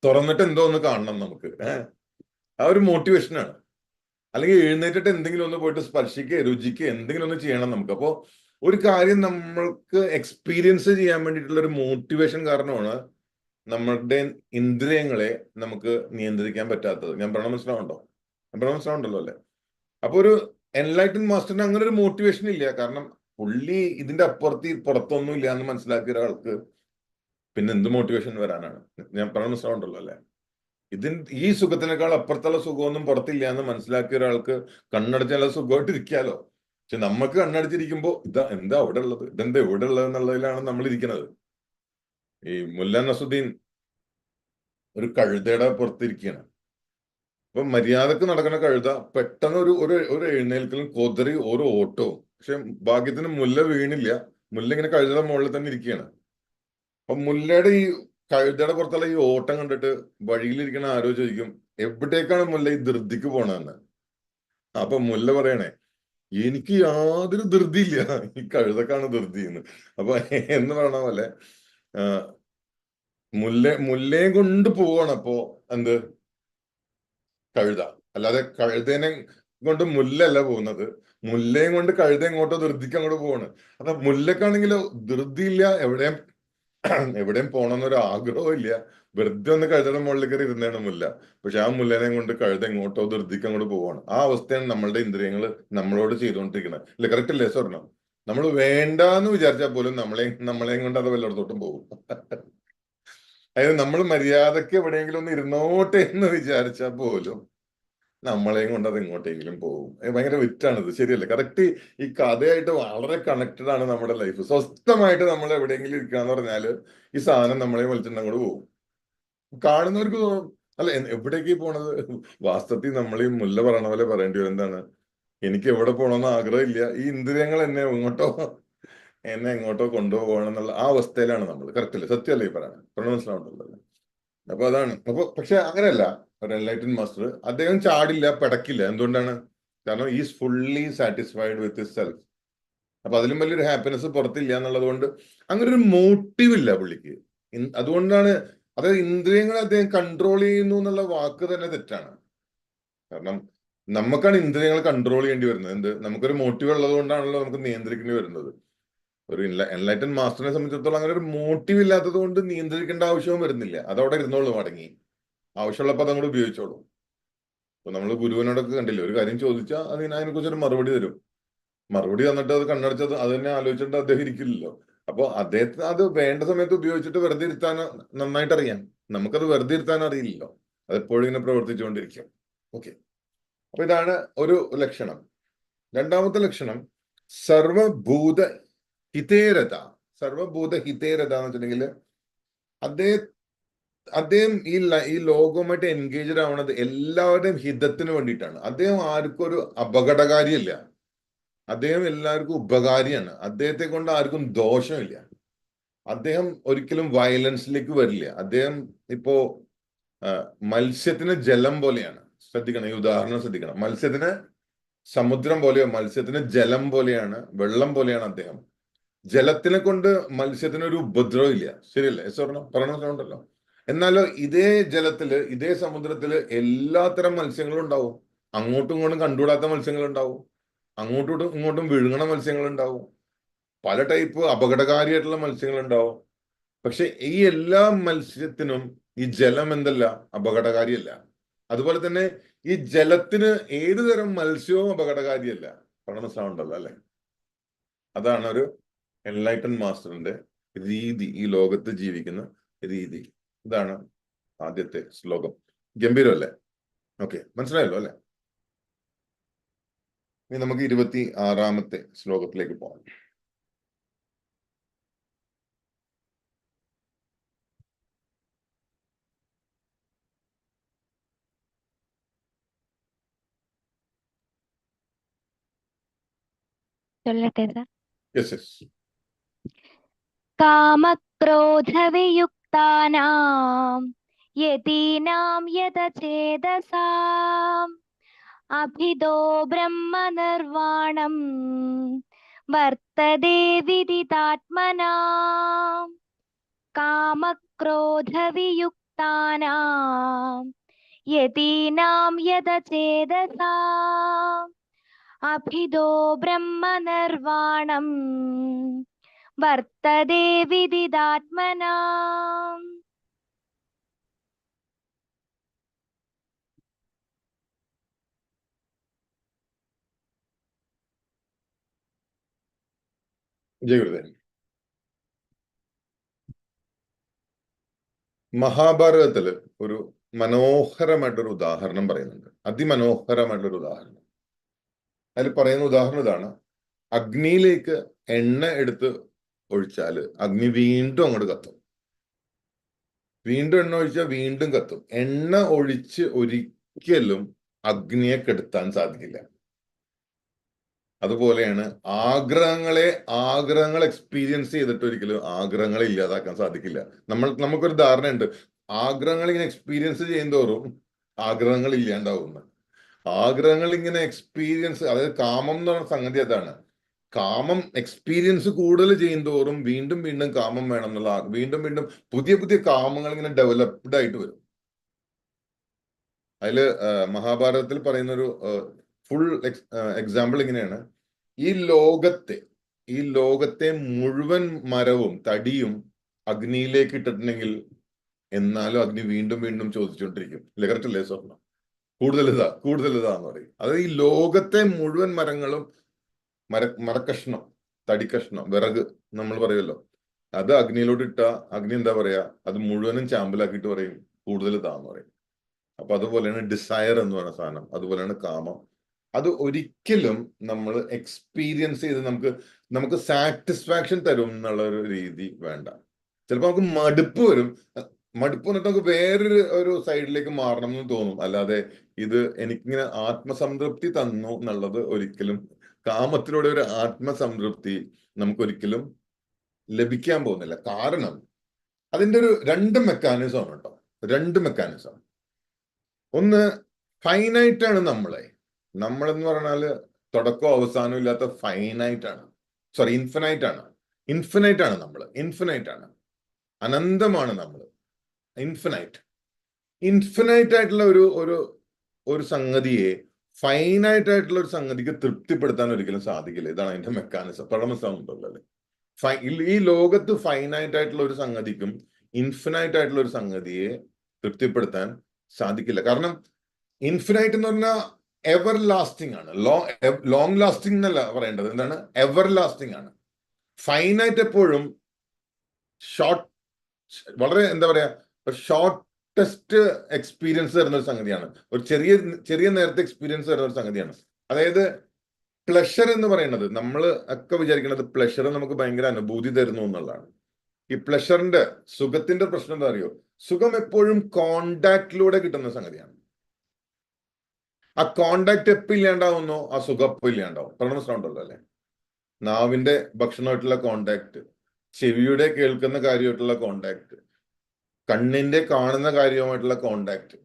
തുറന്നിട്ട് എന്തോ ഒന്ന് കാണണം നമുക്ക്. ആ ഒരു മോട്ടിവേഷനാണ് അല്ലെങ്കിൽ എഴുന്നേറ്റിട്ട് എന്തെങ്കിലും ഒന്ന് പോയിട്ട് സ്പർശിക്കുക രുചിക്കുക എന്തെങ്കിലും ഒന്ന് ചെയ്യണം നമുക്ക്. അപ്പോ ഒരു കാര്യം നമ്മൾക്ക് എക്സ്പീരിയൻസ് ചെയ്യാൻ വേണ്ടിയിട്ടുള്ള ഒരു മോട്ടിവേഷൻ കാരണമാണ് നമ്മളുടെ ഇന്ദ്രിയങ്ങളെ നമുക്ക് നിയന്ത്രിക്കാൻ പറ്റാത്തത്. ഞാൻ പറഞ്ഞ മനസ്സിലാവുണ്ടോ ഞാൻ പറഞ്ഞ മനസ്സിലാവുണ്ടല്ലോ അല്ലേ? അപ്പൊ ഒരു എൻലൈറ്റൻ മാസ്റ്ററിന് അങ്ങനെ ഒരു മോട്ടിവേഷൻ ഇല്ല. കാരണം പുള്ളി ഇതിന്റെ അപ്പുറത്ത് പുറത്തൊന്നും ഇല്ല എന്ന് മനസ്സിലാക്കിയ ഒരാൾക്ക് പിന്നെ എന്ത് മോട്ടിവേഷൻ വരാനാണ്? ഞാൻ പറഞ്ഞ മനസ്സിലാവുണ്ടല്ലോ അല്ലേ? ഇതിൻ ഈ സുഖത്തിനേക്കാൾ അപ്പുറത്തുള്ള സുഖമൊന്നും പുറത്തില്ല എന്ന് മനസ്സിലാക്കിയ ഒരാൾക്ക് കണ്ണടച്ചാലോ സുഖമായിട്ടിരിക്കാലോ? പക്ഷെ നമുക്ക് കണ്ണടച്ചിരിക്കുമ്പോ ഇതാ എന്താ അവിടെ ഉള്ളത്? ഇതെന്താ ഇവിടെ ഉള്ളത് എന്നുള്ളതിലാണ് നമ്മൾ ഇരിക്കുന്നത്. ഈ മുല്ല നസുദ്ദീൻ ഒരു കഴുതയുടെ പുറത്തിരിക്കുകയാണ് അപ്പൊ മര്യാദയ്ക്ക് നടക്കുന്ന കഴുത പെട്ടെന്ന് ഒരു ഒരു ഒരു എഴുന്നേൽക്കലും കൊതറി ഒരു ഓട്ടവും. പക്ഷെ ഭാഗ്യത്തിന് മുല്ല വീണില്ല. മുല്ല ഇങ്ങനെ കഴുതയുടെ മുകളിൽ തന്നെ ഇരിക്കുകയാണ്. അപ്പൊ മുല്ലയുടെ ഈ കഴുതയുടെ പുറത്തുള്ള ഈ ഓട്ടം കണ്ടിട്ട് വഴിയിലിരിക്കണ ആരോ ചോദിക്കും എവിടേക്കാണ് മുല്ല ഈ ധൃതിക്ക് പോണതെന്ന്? അപ്പൊ മുല്ല പറയണേ എനിക്ക് യാതൊരു ധൃതിയില്ല. ഈ കഴുതക്കാണ് ധൃതി എന്ന്. അപ്പൊ എന്ന് പറയണ പോലെ മുല്ല മുല്ലയെ കൊണ്ട് പോവാണ് അപ്പോ എന്ത്? കഴുത. അല്ലാതെ കഴുതേനെ കൊണ്ട് മുല്ലല്ല പോകുന്നത്. മുല്ലയും കൊണ്ട് കഴുത എങ്ങോട്ടോ ധൃതിക്ക് അങ്ങോട്ട് പോവാണ്. അപ്പൊ മുല്ലക്കാണെങ്കിലോ ധൃതിയില്ല എവിടെയും എവിടെയും പോണമെന്നൊരു ആഗ്രഹവും ഇല്ല. വെറുതെ ഒന്ന് കഴുതയുടെ മുകളിൽ കയറി ഇരുന്നതാണ് മുല്ല. പക്ഷെ ആ മുല്ലേനെ കൊണ്ട് കഴുത എങ്ങോട്ടോ ധൃതിക്ക് അങ്ങോട്ട് പോവാണ്. ആ അവസ്ഥയാണ് നമ്മളുടെ ഇന്ദ്രിയങ്ങൾ നമ്മളോട് ചെയ്തുകൊണ്ടിരിക്കുന്നത് അല്ലെ കറക്റ്റ് അല്ലേ? സ്വർണം നമ്മൾ വേണ്ടാന്ന് വിചാരിച്ചാൽ പോലും നമ്മളെ നമ്മളെയും കൊണ്ട് അത് വല്ലയിടത്തോട്ടും പോകും. അതായത് നമ്മൾ മര്യാദയ്ക്ക് എവിടെയെങ്കിലും ഒന്ന് ഇരുന്നോട്ടെ എന്ന് വിചാരിച്ചാൽ പോലും നമ്മളെയും കൊണ്ട് അത് എങ്ങോട്ടെങ്കിലും പോകും. ഭയങ്കര വിറ്റാണിത്. ശരിയല്ലേ? കറക്റ്റ് ഈ കഥയായിട്ട് വളരെ കണക്റ്റഡ് ആണ് നമ്മുടെ ലൈഫ് സ്വസ്ഥമായിട്ട് നമ്മൾ എവിടെയെങ്കിലും ഇരിക്കുക എന്ന് പറഞ്ഞാൽ ഈ സാധനം നമ്മളെ അങ്ങോട്ട് പോകും. കാണുന്നവർക്ക് തോന്നും. അല്ല എവിടേക്ക് പോണത്? വാസ്തവത്തിൽ നമ്മൾ ഈ മുല്ല പറയണ പോലെ പറയേണ്ടി വരും. എന്താണ്? എനിക്ക് എവിടെ പോകണമെന്ന് ആഗ്രഹമില്ല. ഈ ഇന്ദ്രിയങ്ങൾ എന്നെ എങ്ങോട്ടോ എന്നെ എങ്ങോട്ടോ കൊണ്ടുപോകണം എന്നുള്ള ആ അവസ്ഥയിലാണ് നമ്മൾ. കറക്റ്റ് അല്ലേ? സത്യമല്ലേ ഈ പറഞ്ഞ മനസ്സിലാവുണ്ടല്ലോ അപ്പൊ അതാണ്. അപ്പൊ പക്ഷെ അങ്ങനെയല്ല. ഒരു എൻലൈറ്റൻ മാസ്റ്റർ അദ്ദേഹം ചാടില്ല പടക്കില്ല. എന്തുകൊണ്ടാണ്? കാരണം is fully satisfied with self അപ്പൊ അതിലും വലിയൊരു ഹാപ്പിനെസ് പുറത്തില്ല എന്നുള്ളത് കൊണ്ട് അങ്ങനെ ഒരു മോട്ടീവ് ഇല്ല പുള്ളിക്ക്. അതുകൊണ്ടാണ് അതായത് ഇന്ദ്രിയങ്ങളെ അദ്ദേഹം കൺട്രോൾ ചെയ്യുന്നു എന്നുള്ള വാക്ക് തന്നെ തെറ്റാണ്. കാരണം നമുക്കാണ് ഇന്ദ്രിയങ്ങൾ കൺട്രോൾ ചെയ്യേണ്ടി വരുന്നത്. എന്ത്? നമുക്കൊരു മോട്ടീവ് ഉള്ളത് കൊണ്ടാണല്ലോ നമുക്ക് നിയന്ത്രിക്കേണ്ടി വരുന്നത്. ഒരു എൻലൈറ്റൻ മാസ്റ്ററിനെ സംബന്ധിച്ചിടത്തോളം അങ്ങനെ ഒരു മോട്ടീവ് ഇല്ലാത്തത് കൊണ്ട് നിയന്ത്രിക്കേണ്ട ആവശ്യവും വരുന്നില്ല. അതവിടെ ഇരുന്നോളൂ മടങ്ങി. ആവശ്യമുള്ളപ്പോൾ അതങ്ങോട് ഉപയോഗിച്ചോളൂ. ഇപ്പൊ നമ്മൾ ഗുരുവിനോടൊക്കെ കണ്ടില്ലേ? ഒരു കാര്യം ചോദിച്ചാൽ അതിന് അതിനെക്കുറിച്ചൊരു മറുപടി തരും. മറുപടി തന്നിട്ട് അത് കണ്ണടച്ചത് അത് തന്നെ ആലോചിച്ചിട്ട് അദ്ദേഹം ഇരിക്കില്ലല്ലോ. അപ്പൊ അദ്ദേഹത്തിന് അത് വേണ്ട സമയത്ത് ഉപയോഗിച്ചിട്ട് വെറുതെ ഇരുത്താൻ നന്നായിട്ട് അറിയാം. നമുക്കത് വെറുതെ ഇരുത്താൻ അറിയില്ലല്ലോ. അതെപ്പോഴും ഇങ്ങനെ പ്രവർത്തിച്ചുകൊണ്ടിരിക്കും. ഓക്കെ. അപ്പൊ ഇതാണ് ഒരു ലക്ഷണം. രണ്ടാമത്തെ ലക്ഷണം സർവഭൂത ഹിതേരത സർവഭൂത ഹിതേരത എന്ന് വെച്ചിട്ടുണ്ടെങ്കിൽ അദ്ദേഹം അദ്ദേഹം ഈ ഈ ലോകവുമായിട്ട് എൻഗേജ് ആവണത് എല്ലാവരുടെയും ഹിതത്തിന് വേണ്ടിയിട്ടാണ്. അദ്ദേഹം ആർക്കും ഒരു അപകടകാരിയല്ല. അദ്ദേഹം എല്ലാവർക്കും ഉപകാരിയാണ്. അദ്ദേഹത്തെ കൊണ്ട് ആർക്കും ദോഷമില്ല. അദ്ദേഹം ഒരിക്കലും വയലൻസിലേക്ക് വരില്ല. അദ്ദേഹം ഇപ്പോ മത്സ്യത്തിന് ജലം പോലെയാണ്. ശ്രദ്ധിക്കണം ഈ ഉദാഹരണം ശ്രദ്ധിക്കണം. മത്സ്യത്തിന് സമുദ്രം പോലെയോ മത്സ്യത്തിന് ജലം പോലെയാണ് വെള്ളം പോലെയാണ് അദ്ദേഹം. ജലത്തിനെ കൊണ്ട് മത്സ്യത്തിന് ഒരു ഉപദ്രവം ഇല്ല. ശരിയല്ലേ? സ്വർണം പറഞ്ഞുണ്ടല്ലോ എന്നാലോ ഇതേ ജലത്തിൽ ഇതേ സമുദ്രത്തിൽ എല്ലാത്തരം മത്സ്യങ്ങളും ഉണ്ടാവും. അങ്ങോട്ടും ഇങ്ങോട്ടും കണ്ടുകൂടാത്ത മത്സ്യങ്ങൾ ഉണ്ടാവും അങ്ങോട്ടും ഇങ്ങോട്ടും വിഴുങ്ങണ മത്സ്യങ്ങൾ ഉണ്ടാവും പല ടൈപ്പ് അപകടകാരിയായിട്ടുള്ള മത്സ്യങ്ങൾ ഉണ്ടാവും പക്ഷെ ഈ എല്ലാ മത്സ്യത്തിനും ഈ ജലം എന്തല്ല? അപകടകാരിയല്ല. അതുപോലെ തന്നെ ഈ ജലത്തിന് ഏതു തരം മത്സ്യവും അപകടകാരിയല്ല. പഠന സാവുണ്ടല്ലോ അല്ലെ? അതാണ് ഒരു എൻലൈറ്റൻ മാസ്റ്ററിന്റെ രീതി ഈ ലോകത്ത് ജീവിക്കുന്ന രീതി. ഇതാണ് ആദ്യത്തെ ശ്ലോകം. ഗംഭീരമല്ലേ? ഓക്കെ മനസ്സിലായല്ലോ അല്ലെ? ഇനി നമുക്ക് ഇരുപത്തി ആറാമത്തെ ശ്ലോകത്തിലേക്ക് പോകാം. ചൊല്ലട്ടെ സർ. കാമക്രോധവിയുക്താനാം യതീനാം യതചേതസാം. അഭിതോ ബ്രഹ്മനിർവാണം വർത്തതേ വിദിതാത്മനാ. കാമക്രോധവിയുക്താനാം. യതീനാം യതചേതസാം അഭിതോ ബ്രഹ്മനിർവാണം വർത്തതേ വിദിതാത്മനാം. ജയ മഹാഭാരതത്തിൽ ഒരു മനോഹരമായിട്ടൊരു ഉദാഹരണം പറയുന്നുണ്ട്. അതിമനോഹരമായിട്ടൊരു ഉദാഹരണം. അതിൽ പറയുന്ന ഉദാഹരണം ഇതാണ്. അഗ്നിയിലേക്ക് എണ്ണ എടുത്ത് ഒഴിച്ചാൽ അഗ്നി വീണ്ടും അങ്ങോട്ട് കത്തും. വീണ്ടും എണ്ണ ഒഴിച്ചാൽ വീണ്ടും കത്തും. എണ്ണ ഒഴിച്ച് ഒരിക്കലും അഗ്നിയെ കെടുത്താൻ സാധിക്കില്ല. അതുപോലെയാണ് ആഗ്രഹങ്ങളെ ആഗ്രഹങ്ങൾ എക്സ്പീരിയൻസ് ചെയ്തിട്ട് ഒരിക്കലും ആഗ്രഹങ്ങളെ ഇല്ലാതാക്കാൻ സാധിക്കില്ല. നമ്മൾ നമുക്കൊരു ധാരണയുണ്ട്. ആഗ്രഹങ്ങൾ ഇങ്ങനെ എക്സ്പീരിയൻസ് ചെയ്യുന്നതോറും ആഗ്രഹങ്ങൾ ഇല്ലാണ്ടാവുന്ന. ആഗ്രഹങ്ങൾ ഇങ്ങനെ എക്സ്പീരിയൻസ് അതായത് കാമം എന്ന് പറഞ്ഞ സംഗതി അതാണ്. കാമം എക്സ്പീരിയൻസ് കൂടുതൽ ചെയ്യുന്നതോറും വീണ്ടും വീണ്ടും കാമം വേണം എന്നുള്ള വീണ്ടും വീണ്ടും പുതിയ പുതിയ കാമങ്ങൾ ഇങ്ങനെ ഡെവലപ്ഡ് ആയിട്ട് വരും. അതിൽ മഹാഭാരതത്തിൽ പറയുന്ന ഒരു ഫുൾ എക്സാമ്പിൾ ഇങ്ങനെയാണ്. ഈ ലോകത്തെ ഈ ലോകത്തെ മുഴുവൻ മരവും തടിയും അഗ്നിയിലേക്ക് ഇട്ടിട്ടുണ്ടെങ്കിൽ എന്നാലും അഗ്നി വീണ്ടും വീണ്ടും ചോദിച്ചുകൊണ്ടിരിക്കും. ഇല്ല? കറക്റ്റ് അല്ലേ സ്വർണം? കൂടുതൽ ഇതാ കൂടുതൽ ഇതാ എന്ന് പറയും. അതായത് ഈ ലോകത്തെ മുഴുവൻ മരങ്ങളും മര മരക്കഷ്ണം തടിക്കഷ്ണം വിറക് നമ്മൾ പറയുമല്ലോ. അത് അഗ്നിയിലോട്ട് ഇട്ട അഗ്നി എന്താ പറയാ? അത് മുഴുവനും ചാമ്പലാക്കിയിട്ട് പറയും. കൂടുതൽ ഇതാന്ന് പറയും. അപ്പൊ അതുപോലെയാണ് ഡിസയർ എന്ന് പറയുന്ന സാധനം. അതുപോലെയാണ് കാമം. അത് ഒരിക്കലും നമ്മൾ എക്സ്പീരിയൻസ് ചെയ്ത് നമുക്ക് നമുക്ക് സാറ്റിസ്ഫാക്ഷൻ തരും എന്നുള്ള ഒരു രീതി വേണ്ട. ചിലപ്പോൾ നമുക്ക് മടുപ്പ് വരും. മടുപ്പ് വന്നിട്ട് നമുക്ക് വേറൊരു ഒരു സൈഡിലേക്ക് മാറണം എന്ന് തോന്നും. അല്ലാതെ ഇത് എനിക്കിങ്ങനെ ആത്മസംതൃപ്തി തന്നു എന്നുള്ളത് ഒരിക്കലും കാമത്തിലൂടെ ഒരു ആത്മസംതൃപ്തി നമുക്കൊരിക്കലും ലഭിക്കാൻ പോകുന്നില്ല. കാരണം അതിന്റെ ഒരു രണ്ട് മെക്കാനിസം ആണ് കേട്ടോ രണ്ട് മെക്കാനിസം ഒന്ന് ഫൈനൈറ്റ് ആണ് നമ്മളെ. നമ്മളെന്ന് പറഞ്ഞാൽ തുടക്കവും അവസാനവും ഇല്ലാത്ത ഫൈനൈറ്റ് ആണ്. സോറി ഇൻഫിനൈറ്റ് ആണ്. ഇൻഫിനൈറ്റ് ആണ് നമ്മൾ ഇൻഫിനൈറ്റ് ആണ്. അനന്തമാണ് നമ്മൾ ഇൻഫിനൈറ്റ് ഇൻഫിനൈറ്റ് ആയിട്ടുള്ള ഒരു ഒരു ഒരു സംഗതിയെ ഫൈനൈറ്റ് ആയിട്ടുള്ള ഒരു സംഗതിക്ക് തൃപ്തിപ്പെടുത്താൻ ഒരിക്കലും സാധിക്കില്ല. ഇതാണ് അതിന്റെ മെക്കാനിസം പഴമസാവുണ്ടല്ലോ അല്ലെ ഫൈ ഈ ലോകത്ത് ഫൈനൈറ്റ് ആയിട്ടുള്ള ഒരു സംഗതിക്കും ഇൻഫിനൈറ്റ് ആയിട്ടുള്ള ഒരു സംഗതിയെ തൃപ്തിപ്പെടുത്താൻ സാധിക്കില്ല. കാരണം ഇൻഫിനൈറ്റ് എന്ന് പറഞ്ഞാൽ എവർ ലാസ്റ്റിംഗ് ആണ് ലോങ് ലോങ് ലാസ്റ്റിംഗ് എന്നല്ല പറയേണ്ടത്. എന്താണ്? എവർ ലാസ്റ്റിംഗ് ആണ്. ഫൈനായിട്ട് എപ്പോഴും ഷോർട്ട് വളരെ എന്താ പറയാ? ഷോർട്ടസ്റ്റ് എക്സ്പീരിയൻസ് തരുന്ന ഒരു സംഗതിയാണ്. ഒരു ചെറിയ ചെറിയ നേരത്തെ എക്സ്പീരിയൻസ് തരുന്ന ഒരു സംഗതിയാണ്. അതായത് പ്ലഷർ എന്ന് പറയുന്നത് നമ്മൾ ഒക്കെ വിചാരിക്കുന്നത് പ്ലഷർ നമുക്ക് ഭയങ്കര അനുഭൂതി തരുന്നു എന്നുള്ളതാണ്. ഈ പ്ലഷറിന്റെ സുഖത്തിന്റെ പ്രശ്നം എന്താ അറിയോ? സുഖം എപ്പോഴും കോണ്ടാക്റ്റിലൂടെ കിട്ടുന്ന സംഗതിയാണ്. ആ കോണ്ടാക്ട് എപ്പോൾ ഇല്ലാണ്ടാവുന്നോ ആ സുഖം എപ്പോൾ ഇല്ലാണ്ടാവും. പറഞ്ഞ ഉണ്ടല്ലോ അല്ലെ? നാവിന്റെ ഭക്ഷണമായിട്ടുള്ള കോണ്ടാക്ട് ചെവിയുടെ കേൾക്കുന്ന കാര്യമായിട്ടുള്ള കോണ്ടാക്ട് കണ്ണിന്റെ കാണുന്ന കാര്യവുമായിട്ടുള്ള കോണ്ടാക്ട്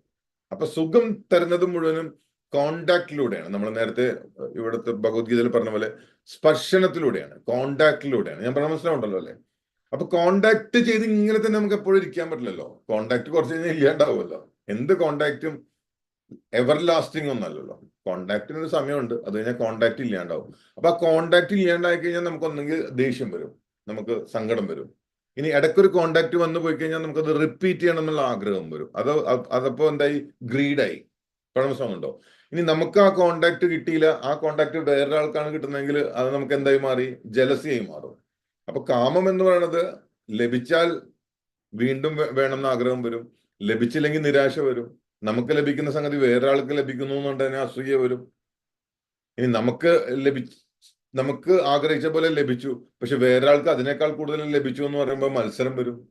അപ്പൊ സുഖം തരുന്നത് മുഴുവനും കോണ്ടാക്റ്റിലൂടെയാണ് നമ്മൾ നേരത്തെ ഇവിടുത്തെ ഭഗവത്ഗീതയിൽ പറഞ്ഞ പോലെ സ്പർശനത്തിലൂടെയാണ്. കോണ്ടാക്റ്റിലൂടെയാണ് ഞാൻ പറഞ്ഞ മനസ്സിലാവുണ്ടല്ലോ അല്ലെ? അപ്പൊ കോണ്ടാക്ട് ചെയ്ത് ഇങ്ങനെ തന്നെ നമുക്ക് എപ്പോഴും ഇരിക്കാൻ പറ്റില്ലല്ലോ. കോണ്ടാക്ട് കുറച്ച് കഴിഞ്ഞാൽ ഇല്ലാണ്ടാവുമല്ലോ. എന്ത് കോണ്ടാക്റ്റും എവർ ലാസ്റ്റിംഗ് ഒന്നല്ലല്ലോ കോണ്ടാക്റ്റിന് ഒരു സമയമുണ്ട്. അത് കഴിഞ്ഞാൽ കോണ്ടാക്ട് ഇല്ലാണ്ടാവും. അപ്പൊ ആ കോണ്ടാക്ട് ഇല്ലാണ്ടായി കഴിഞ്ഞാൽ നമുക്ക് ഒന്നെങ്കിൽ ദേഷ്യം വരും. നമുക്ക് സങ്കടം വരും. ഇനി ഇടയ്ക്കൊരു കോണ്ടാക്ട് വന്നു പോയി കഴിഞ്ഞാൽ നമുക്ക് അത് റിപ്പീറ്റ് ചെയ്യണം എന്നുള്ള ആഗ്രഹം വരും. അത് അതപ്പോ എന്തായി? ഗ്രീഡായി ഉണ്ടോ ഇനി നമുക്ക് ആ കോണ്ടാക്ട് കിട്ടിയില്ല. ആ കോണ്ടാക്ട് വേറൊരാൾക്കാണ് കിട്ടുന്നതെങ്കിൽ അത് നമുക്ക് എന്തായി മാറി? ജലസിയായി മാറും. അപ്പൊ കാമം എന്ന് പറയുന്നത് ലഭിച്ചാൽ വീണ്ടും വേണം വേണമെന്ന് ആഗ്രഹം വരും. ലഭിച്ചില്ലെങ്കിൽ നിരാശ വരും. നമുക്ക് ലഭിക്കുന്ന സംഗതി വേറൊരാൾക്ക് ലഭിക്കുന്നു എന്നുണ്ടെങ്കിൽ അസൂയ വരും. ഇനി നമുക്ക് ലഭി നമുക്ക് ആഗ്രഹിച്ച പോലെ ലഭിച്ചു. പക്ഷെ വേറൊരാൾക്ക് അതിനേക്കാൾ കൂടുതൽ ലഭിച്ചു എന്ന് പറയുമ്പോൾ മത്സരം വരും.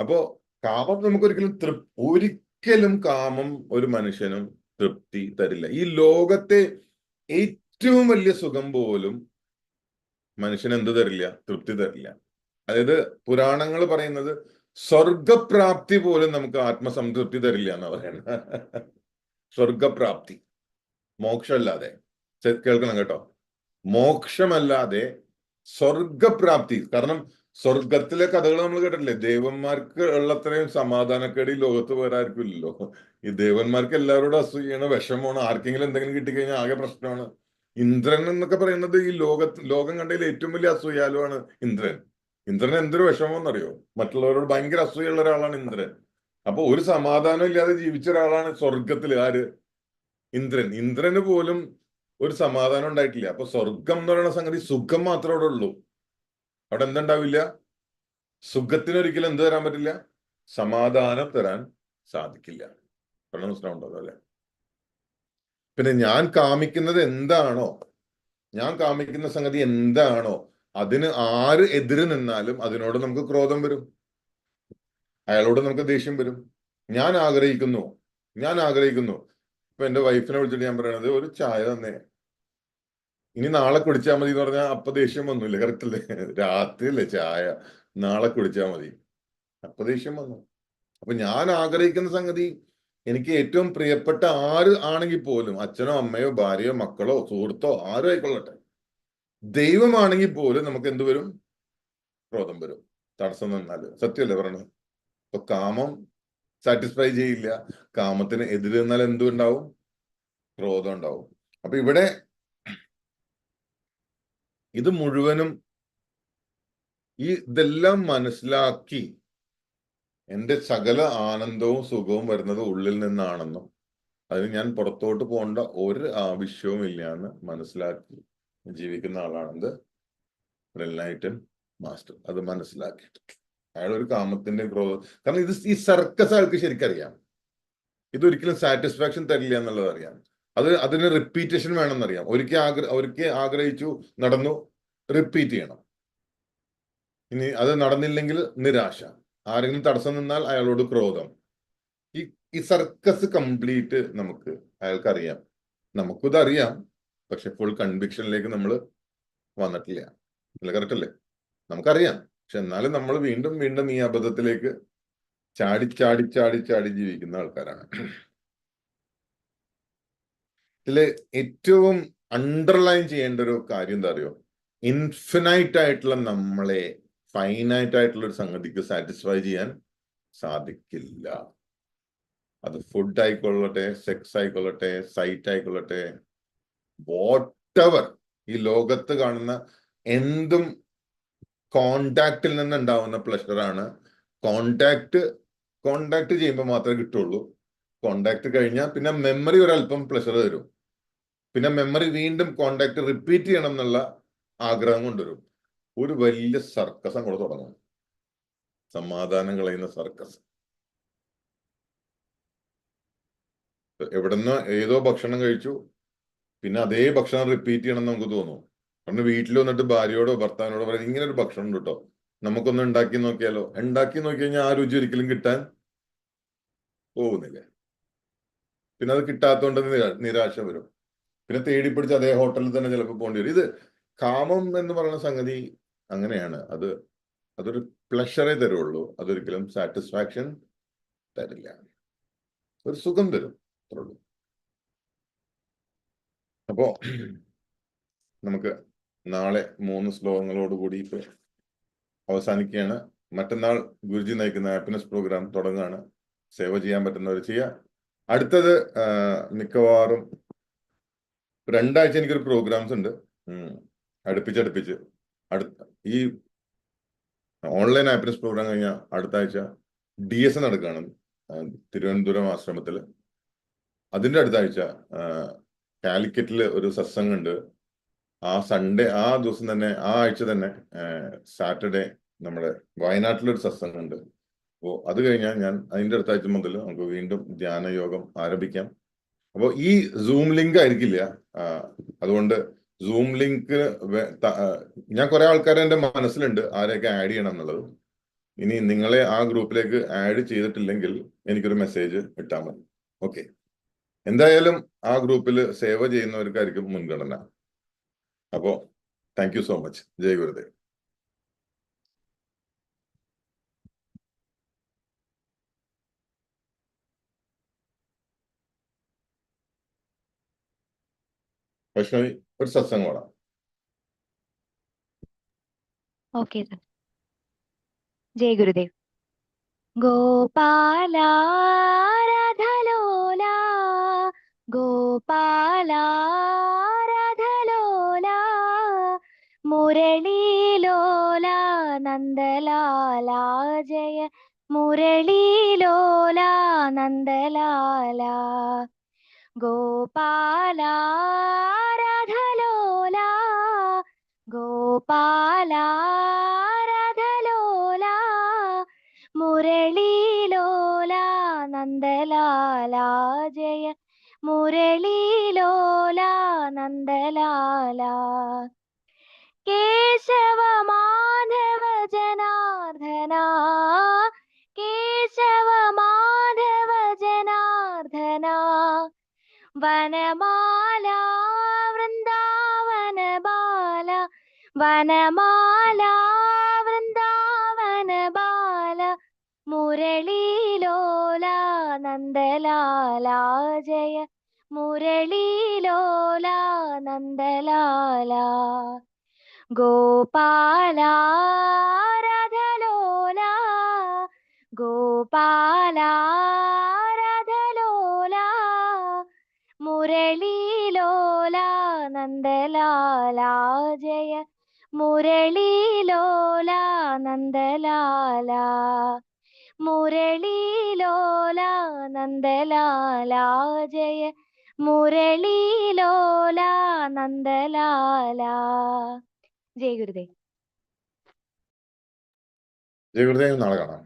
അപ്പോ കാമം നമുക്ക് ഒരിക്കലും തൃപ് ഒരിക്കലും കാമം ഒരു മനുഷ്യനും തൃപ്തി തരില്ല. ഈ ലോകത്തെ ഏറ്റവും വലിയ സുഖം പോലും മനുഷ്യന് എന്ത് തരില്ല? തൃപ്തി തരില്ല. അതായത് പുരാണങ്ങൾ പറയുന്നത് സ്വർഗപ്രാപ്തി പോലും നമുക്ക് ആത്മസംതൃപ്തി തരില്ല എന്നാ പറയുന്നത്. സ്വർഗപ്രാപ്തി മോക്ഷമല്ലാതെ. കേൾക്കണം കേട്ടോ. മോക്ഷമല്ലാതെ സ്വർഗപ്രാപ്തി കാരണം സ്വർഗത്തിലെ കഥകൾ നമ്മൾ കേട്ടിട്ടില്ലേ? ദേവന്മാർക്ക് ഉള്ളത്രയും സമാധാനക്കേട് ഈ ലോകത്ത് വേറെ ആർക്കും ഇല്ലല്ലോ ഈ ദേവന്മാർക്ക് എല്ലാവരോടും അസൂയാണ് വിഷമമാണ് ആർക്കെങ്കിലും എന്തെങ്കിലും കിട്ടിക്കഴിഞ്ഞാൽ ആകെ പ്രശ്നമാണ്. ഇന്ദ്രൻ എന്നൊക്കെ പറയുന്നത് ഈ ലോകത്ത് ലോകം കണ്ടതിൽ ഏറ്റവും വലിയ അസൂയാലുവാണ് ഇന്ദ്രൻ. ഇന്ദ്രൻ എന്തൊരു വിഷമമെന്നറിയോ? മറ്റുള്ളവരോട് ഭയങ്കര അസൂയുള്ള ഒരാളാണ് ഇന്ദ്രൻ. അപ്പൊ ഒരു സമാധാനം ഇല്ലാതെ ജീവിച്ച ഒരാളാണ് സ്വർഗത്തിൽ ആര്? ഇന്ദ്രൻ. ഇന്ദ്രന് പോലും ഒരു സമാധാനം ഉണ്ടായിട്ടില്ല. അപ്പൊ സ്വർഗം എന്ന് പറയുന്ന സംഗതി സുഖം മാത്രമേ അവിടെ ഉള്ളൂ. അവിടെ എന്തുണ്ടാവില്ല? സുഖത്തിന് ഒരിക്കലും എന്ത് തരാൻ പറ്റില്ല? സമാധാനം തരാൻ സാധിക്കില്ല. കാരണം മനസ്സിലാവുണ്ടോ അല്ലെ? പിന്നെ ഞാൻ കാമിക്കുന്നത് എന്താണോ? ഞാൻ കാമിക്കുന്ന സംഗതി എന്താണോ? അതിന് ആര് എതിര് നിന്നാലും അതിനോട് നമുക്ക് ക്രോധം വരും. അയാളോട് നമുക്ക് ദേഷ്യം വരും. ഞാൻ ആഗ്രഹിക്കുന്നു. ഞാൻ ആഗ്രഹിക്കുന്നു. ഇപ്പൊ എന്റെ വൈഫിനെ വിളിച്ചിട്ട് ഞാൻ പറയണത് ഒരു ചായ തന്നെ. ഇനി നാളെ കുടിച്ചാൽ മതി എന്ന് പറഞ്ഞാൽ അപ്പൊ ദേഷ്യം വന്നില്ല. കറക്റ്റ് അല്ലേ? രാത്രിയല്ലേ ചായ. നാളെ കുടിച്ചാൽ മതി. അപ്പൊ ദേഷ്യം വന്നു. അപ്പൊ ഞാൻ ആഗ്രഹിക്കുന്ന സംഗതി എനിക്ക് ഏറ്റവും പ്രിയപ്പെട്ട ആര് ആണെങ്കിൽ പോലും അച്ഛനോ അമ്മയോ ഭാര്യയോ മക്കളോ സുഹൃത്തോ ആരും ആയിക്കൊള്ളട്ടെ. ദൈവമാണെങ്കിൽ പോലും നമുക്ക് എന്ത് വരും? ക്രോധം വരും. തടസ്സം നിന്നാൽ സത്യമല്ലേ പറയണത്? അപ്പൊ കാമം സാറ്റിസ്ഫൈ ചെയ്യില്ല. കാമത്തിന് എതിര് നിന്നാൽ എന്തുണ്ടാവും ക്രോധം ഉണ്ടാവും. അപ്പൊ ഇവിടെ ഇത് മുഴുവനും ഈ ഇതെല്ലാം മനസ്സിലാക്കി എന്റെ സകല ആനന്ദവും സുഖവും വരുന്നത് ഉള്ളിൽ നിന്നാണെന്നും അതിന് ഞാൻ പുറത്തോട്ട് പോകേണ്ട ഒരു ആവശ്യവും ഇല്ലാന്ന് മനസ്സിലാക്കി. ജീവിക്കുന്ന ആളാണെന്ത്? Enlighten master. അത് മനസ്സിലാക്കിയിട്ട്. അയാൾ ഒരു കാമത്തിന്റെ ക്രോധ കാരണം ഇത് ഈ സർക്കസ് അയാൾക്ക് ശരിക്കറിയാം. ഇതൊരിക്കലും സാറ്റിസ്ഫാക്ഷൻ തരില്ല എന്നുള്ളത് അറിയാം. അത് അതിന് റിപ്പീറ്റേഷൻ വേണമെന്നറിയാം. ഒരിക്കൽ ആഗ്ര ഒരിക്കൽ ആഗ്രഹിച്ചു നടന്നു റിപ്പീറ്റ് ചെയ്യണം. ഇനി അത് നടന്നില്ലെങ്കിൽ നിരാശ. ആരെങ്കിലും തടസ്സം നിന്നാൽ അയാളോട് ക്രോധം. ഈ ഈ സർക്കസ് കംപ്ലീറ്റ് നമുക്ക് അയാൾക്കറിയാം. നമുക്കിത് അറിയാം പക്ഷെ ഫുൾ കൺവിക്ഷനിലേക്ക് നമ്മൾ വന്നിട്ടില്ല. അല്ല? കറക്റ്റ് അല്ലേ? നമുക്കറിയാം. പക്ഷെ എന്നാലും നമ്മൾ വീണ്ടും വീണ്ടും ഈ അബദ്ധത്തിലേക്ക് ചാടി ചാടി ചാടി ചാടി ജീവിക്കുന്ന ആൾക്കാരാണ്. ഇതിൽ ഏറ്റവും അണ്ടർലൈൻ ചെയ്യേണ്ട ഒരു കാര്യം എന്താ അറിയോ? ഇൻഫിനൈറ്റ് ആയിട്ടുള്ള നമ്മളെ ഫൈനൈറ്റ് ആയിട്ടുള്ള ഒരു സംഗതിക്ക് സാറ്റിസ്ഫൈ ചെയ്യാൻ സാധിക്കില്ല. അത് ഫുഡ് ആയിക്കൊള്ളട്ടെ സെക്സ് ആയിക്കൊള്ളട്ടെ സൈറ്റ് ആയിക്കൊള്ളട്ടെ വാട്ട് ഈ ലോകത്ത് കാണുന്ന എന്തും കോണ്ടാക്റ്റിൽ നിന്ന് ഉണ്ടാവുന്ന പ്ലഷറാണ് കോണ്ടാക്ട് കോണ്ടാക്ട് ചെയ്യുമ്പോൾ മാത്രമേ കിട്ടുള്ളൂ. കോണ്ടാക്ട് കഴിഞ്ഞാൽ പിന്നെ മെമ്മറി ഒരല്പം പ്ലഷർ തരും. പിന്നെ മെമ്മറി വീണ്ടും കോണ്ടാക്ട് റിപ്പീറ്റ് ചെയ്യണം എന്നുള്ള ആഗ്രഹം കൊണ്ടുവരും. ഒരു വലിയ സർക്കസ് അങ്ങോട്ട് തുടങ്ങും. സമാധാനം കളയുന്ന സർക്കസ് എവിടുന്ന് ഏതോ ഭക്ഷണം കഴിച്ചു. പിന്നെ അതേ ഭക്ഷണം റിപ്പീറ്റ് ചെയ്യണം എന്ന് നമുക്ക് തോന്നും. കാരണം വീട്ടിൽ വന്നിട്ട് ഭാര്യയോടോ ഭർത്താവിനോടോ പറയും ഇങ്ങനെ ഒരു ഭക്ഷണം ഉണ്ട് കേട്ടോ. നമുക്കൊന്ന് ഉണ്ടാക്കി നോക്കിയാലോ? ഉണ്ടാക്കി നോക്കി കഴിഞ്ഞാൽ ആ രുചി ഒരിക്കലും കിട്ടാൻ പോകുന്നില്ല. പിന്നെ അത് കിട്ടാത്തതുകൊണ്ട് നിരാ- നിരാശ വരും. പിന്നെ തേടി പിടിച്ച് അതേ ഹോട്ടലിൽ തന്നെ ചിലപ്പോൾ പോകേണ്ടി വരും. ഇത് കാമം എന്ന് പറയുന്ന സംഗതി അങ്ങനെയാണ്. അത് അതൊരു പ്ലഷറേ തരുള്ളൂ. അതൊരിക്കലും സാറ്റിസ്ഫാക്ഷൻ തരില്ല. ഒരു സുഖം തരും. അത്രേ ഉള്ളൂ. അപ്പോ നമുക്ക് നാളെ മൂന്ന് ശ്ലോകങ്ങളോട് കൂടി ഇപ്പൊ അവസാനിക്കുകയാണ്. മറ്റന്നാൾ ഗുരുജി നയിക്കുന്ന ഹാപ്പിനെസ് പ്രോഗ്രാം തുടങ്ങുകയാണ് സേവ ചെയ്യാൻ പറ്റുന്നവർ ചെയ്യുക. അടുത്തത് മിക്കവാറും രണ്ടാഴ്ച എനിക്കൊരു പ്രോഗ്രാംസ് ഉണ്ട്. അടുപ്പിച്ചടുപ്പിച്ച് അടുത്ത ഈ ഓൺലൈൻ ഹാപ്പിനെസ് പ്രോഗ്രാം കഴിഞ്ഞാൽ അടുത്ത ആഴ്ച ഡി എസ് നടക്കുകയാണ് തിരുവനന്തപുരം ആശ്രമത്തിൽ അതിന്റെ അടുത്ത ആഴ്ച കാലിക്കറ്റിൽ ഒരു സത്സംഗം ഉണ്ട് ആ സൺഡേ ആ ദിവസം തന്നെ ആ ആഴ്ച തന്നെ സാറ്റർഡേ നമ്മുടെ വയനാട്ടിലൊരു സത്സംഗം ഉണ്ട് അപ്പോൾ അത് കഴിഞ്ഞാൽ ഞാൻ അതിന്റെ അടുത്ത ആഴ്ച മുതൽ നമുക്ക് വീണ്ടും ധ്യാന യോഗം ആരംഭിക്കാം. അപ്പോൾ ഈ സൂം ലിങ്ക് ആയിരിക്കില്ല. അതുകൊണ്ട് സൂം ലിങ്ക് ഞാൻ കുറെ ആൾക്കാരെ എന്റെ മനസ്സിലുണ്ട് ആരെയൊക്കെ ആഡ് ചെയ്യണം എന്നുള്ളത്. ഇനി നിങ്ങളെ ആ ഗ്രൂപ്പിലേക്ക് ആഡ് ചെയ്തിട്ടില്ലെങ്കിൽ എനിക്കൊരു മെസ്സേജ് ഇട്ടാൽ മതി. ഓക്കെ എന്തായാലും ആ ഗ്രൂപ്പിൽ സേവ ചെയ്യുന്നവർക്കായിരിക്കും മുൻഗണന. അപ്പോ താങ്ക് യു സോ മച്ച് ജയ് ഗുരുദേവ്. വൈഷ്ണവി ഒരു സത്സംഗം വേണം ഓക്കെ ജയ് ഗുരുദേവ്. ഗോപാല മുരളീലോല നന്ദലാല ജയ മുരളീലോല നന്ദലാല ഗോപാല രാധലോല ഗോപാല രാധലോല മുരളീലോല നന്ദലാല ജയ മുരളീലോല നന്ദലാല കേശവ മാധവ ജനാർദ്ദന കേശവ മാധവ ജനാർദ്ദന വനമാല വൃന്ദാവന ബാല വനമാല വൃന്ദാവന ബാല മുരളീലോല നന്ദലാല ജയ. മുരളീലോല നന്ദലാല. ഗോപാല രാധലോല ഗോപാല രാധലോല മുരളീലോല നന്ദലാല ജയ മുരളീലോല നന്ദലാല മുരളീലോല നന്ദലാല ജയ മുരളീലോല നന്ദലാല. ജയ് ഗുരുദേവ് നാളെ കാണാം.